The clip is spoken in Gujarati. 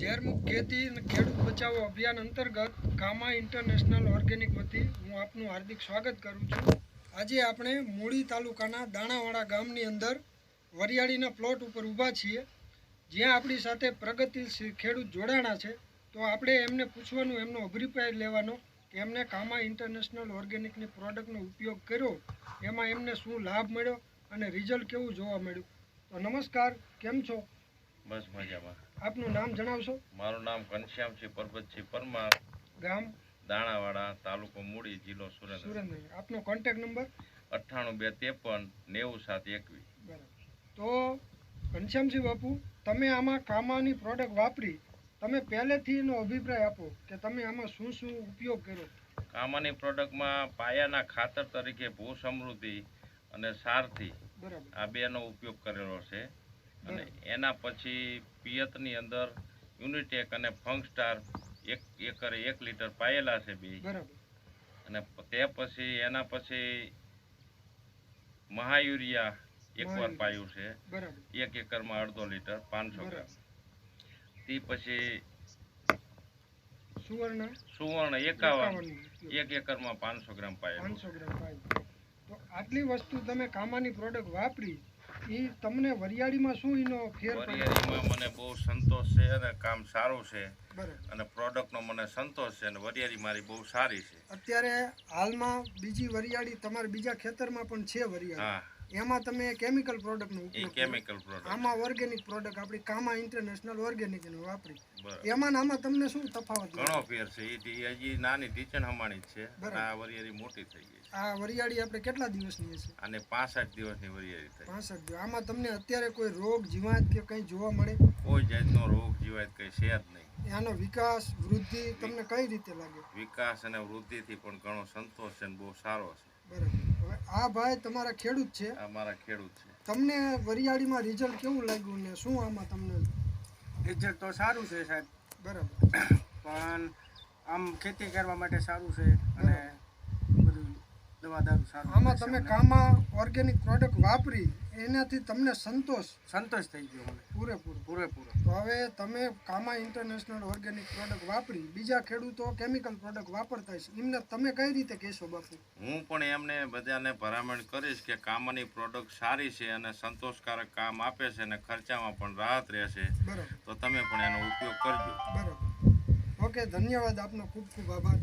ઝેરમુક્ત ખેતી અને ખેડૂત બચાવો અભિયાન અંતર્ગત કામા ઇન્ટરનેશનલ ઓર્ગેનિક વતી હું આપનું હાર્દિક સ્વાગત કરું છું. આજે આપણે મૂળી તાલુકાના દાણાવાડા ગામની અંદર વરિયાળીના પ્લોટ ઉપર ઊભા છીએ. જ્યાં આપણી સાથે પ્રગતિશીલ ખેડૂત જોડાણા છે. તો આપણે એમને પૂછવાનું, એમનો અભિપ્રાય લેવાનો કે એમને કામા ઇન્ટરનેશનલ ઓર્ગેનિકની પ્રોડક્ટનો ઉપયોગ કર્યો. એમાં એમને શું લાભ મળ્યો અને રિઝલ્ટ કેવું જોવા મળ્યું? તો નમસ્કાર, કેમ છો? બસ મજામાં. આપનું નામ જણાવશો? મારું નામ ઘનશ્યામસિંહ પરબતસિંહ પરમાર. ગામ? દાણાવાડા તાલુકો મૂડી જિલ્લો સુરેન્દ્ર સુરેન્દ્ર આપનો કોન્ટેક્ટ નંબર અઠ્ઠાણું બે ત્રેપન નેવું સાત એકવીસ. બરાબર. તો ઘનશ્યામસિંહ બાપુ તમે આમાં કામાની પ્રોડક્ટ વાપરી. તમે પહેલેથી એનો અભિપ્રાય આપો કે તમે આમાં શું શું ઉપયોગ કર્યો કામાની પ્રોડક્ટમાં પાયાના ખાતર તરીકે ભૂ સમૃદ્ધિ અને સારથી આ બેનો ઉપયોગ કરેલો છે. અને એના પછી પિયતની અંદર યુનિટેક અને ફંગસ્ટાર એક એકરે એક લીટર પાયેલા છે બે. અને તે પછી એના પછી મહાયુરિયા એકવાર પાયું છે. એક એકરમાં અડધો લીટર પાંચસો ગ્રામ. તે પછી સુવર્ણ? સુવર્ણ એકાવન. એક એકરમાં પાંચસો ગ્રામ પાયેલું. તો આટલી વસ્તુ તમે કામાની પ્રોડક્ટ વાપરી એ તમને વરિયાળીમાં શું એનો ફેર વરિયાળીમાં મને બહુ સંતોષ છે અને કામ સારું છે. અને પ્રોડક્ટનો મને સંતોષ છે અને વરિયાળી મારી બહુ સારી છે. અત્યારે હાલમાં બીજી વરિયાળી તમારા બીજા ખેતરમાં પણ છે વરિયાળી? હા. એમાં તમે કેમિકલ પ્રોડક્ટનો ઉપયોગ કેમિકલ પ્રોડક્ટ આમાં ઓર્ગેનિક પ્રોડક્ટ આપણી કામા ઇન્ટરનેશનલ ઓર્ગેનિક એનું વાપરી. એમાં આમાં તમને શું તફાવત ઘણો ફેર છે. એ હજી નાની ટીચન હમાણી છે. આ વરિયાળી મોટી થઈ ગઈ આ વરિયાળી આપણે કેટલા દિવસની હશે? અને પાસઠ દિવસની વરિયાળી થઈ પાંસઠ દિવસ. આમાં તમને અત્યારે કોઈ રોગ જીવાત કે કંઈ જોવા મળે? કોઈ જાતનો રોગ જીવાત કંઈ છે જ નહીં. આનો વિકાસ વૃદ્ધિ તમને કઈ રીતે લાગે? વિકાસ અને વૃદ્ધિથી પણ ઘણો સંતોષ છે બહુ સારો છે. બરાબર. આ ભાઈ તમારા ખેડૂત છે. આ મારા ખેડૂત છે. તમને વરિયાળીમાં રિઝલ્ટ કેવું લાગ્યું ને શું આમાં તમને? રિઝલ્ટ તો સારું છે સાહેબ. બરાબર. પણ આમ ખેતી કરવા માટે સારું છે અને દવા દારૂ સારું આમાં તમે કામમાં ઓર્ગેનિક પ્રોડક્ટ વાપરી એનાથી તમને સંતોષ. સંતોષ થઈ ગયો મને. પૂરેપૂરો. પૂરેપૂરો. તો હવે તમે કામા ઇન્ટરનેશનલ ઓર્ગેનિક પ્રોડક્ટ વાપરી બીજા ખેડૂતો કેમિકલ પ્રોડક્ટ વાપરતા છે એમને તમે કઈ રીતે કહેશો બાપુ? હું પણ એમને બધાને ભલામણ કરીશ કે કામાની પ્રોડક્ટ સારી છે અને સંતોષકારક કામ આપે છે અને ખર્ચામાં પણ રાહત રહેશે. બરાબર. તો તમે પણ એનો ઉપયોગ કરજો. બરાબર. ઓકે ધન્યવાદ આપનો ખૂબ ખૂબ આભાર.